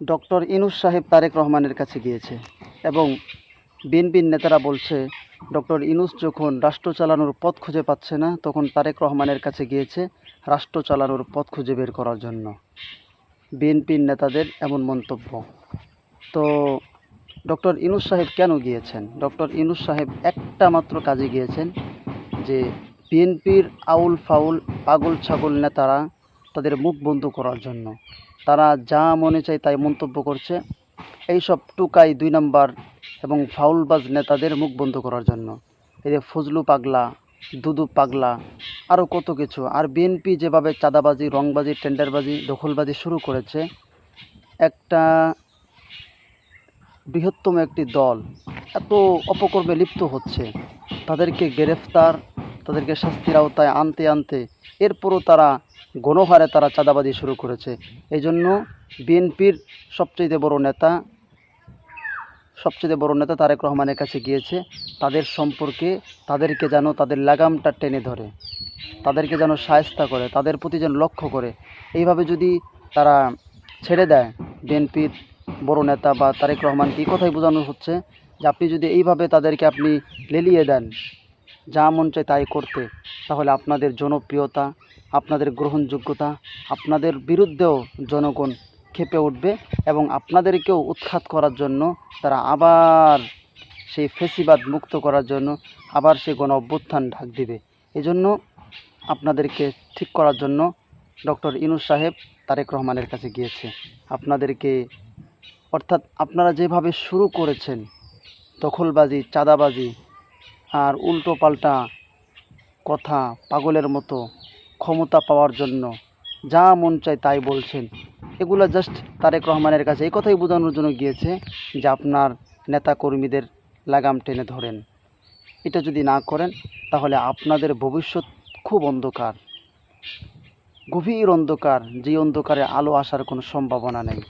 Doctor Yunus সাহেব তারেক রহমানের কাছে গিয়েছে এবং বিএনপির নেতারা বলছে, ডক্টর ইনুস যখন রাষ্ট্র চালানোর পথ খুঁজে পাচ্ছে না, তখন তারেক রহমানের কাছে গিয়েছে রাষ্ট্র চালানোর পথ খুঁজে বের করার জন্য। বিএনপির নেতাদের এমন মন্তব্য। তো ডক্টর ইনুস সাহেব কেন গিয়েছেন? ডক্টর ইনুস সাহেব একটা মাত্র কাজে গিয়েছেন যে বিএনপির আউল ফাউল পাগল ছাগল নেতারা তাদের মুখ বন্ধ করার জন্য। তারা যা মনে চায় তাই মন্তব্য করছে। এইসব টুকাই দুই নাম্বার এবং ফাউলবাজ নেতাদের মুখ বন্ধ করার জন্য। এই যে ফজলু পাগলা, দুদু পাগলা আরও কত কিছু। আর বিএনপি যেভাবে চাঁদাবাজি, রংবাজি, টেন্ডারবাজি, দখলবাজি শুরু করেছে, একটা বৃহত্তম একটি দল এত অপকর্মে লিপ্ত হচ্ছে। তাদেরকে গ্রেফতার তাদেরকে শাস্তির আওতায় আনতে আনতে এরপরও তারা গণহারে তারা চাঁদাবাজি শুরু করেছে। এই জন্য বিএনপির সবচেয়ে বড় নেতা সবচেয়ে বড় নেতা তারেক রহমানের কাছে গিয়েছে, তাদের সম্পর্কে তাদেরকে যেন তাদের লাগামটা টেনে ধরে, তাদেরকে যেন সায়স্তা করে, তাদের প্রতি যেন লক্ষ্য করে। এইভাবে যদি তারা ছেড়ে দেয় বিএনপির বড় নেতা বা তারেক রহমানকে এই কথাই বোঝানো হচ্ছে যে আপনি যদি এইভাবে তাদেরকে আপনি লেলিয়ে দেন যা মন চায় তাই করতে। তাহলে আপনাদের জনপ্রিয়তা, আপনাদের গ্রহণযোগ্যতা, আপনাদের বিরুদ্ধেও জনগণ ক্ষেপে উঠবে এবং আপনাদেরকেও উৎখাত করার জন্য, তারা আবার সেই ফেসিবাদ মুক্ত করার জন্য আবার সে গণ অভ্যুত্থান ঢাক দিবে। এজন্য আপনাদেরকে ঠিক করার জন্য ডক্টর ইনুস সাহেব তারেক রহমানের কাছে গিয়েছে। আপনাদেরকে, অর্থাৎ আপনারা যেভাবে শুরু করেছেন, দখলবাজি, চাঁদাবাজি আর উল্টো পাল্টা কথা পাগলের মতো ক্ষমতা পাওয়ার জন্য যা মন চায় তাই বলছেন। এগুলো জাস্ট তারেক রহমানের কাছে। এই কথাই বোঝানোর জন্য গিয়েছে যে আপনার নেতা কর্মীদের লাগাম টেনে ধরেন। এটা যদি না করেন, তাহলে আপনাদের ভবিষ্যৎ খুব অন্ধকার। গভীর অন্ধকার, যে অন্ধকারে আলো আসার কোনো সম্ভাবনা নেই।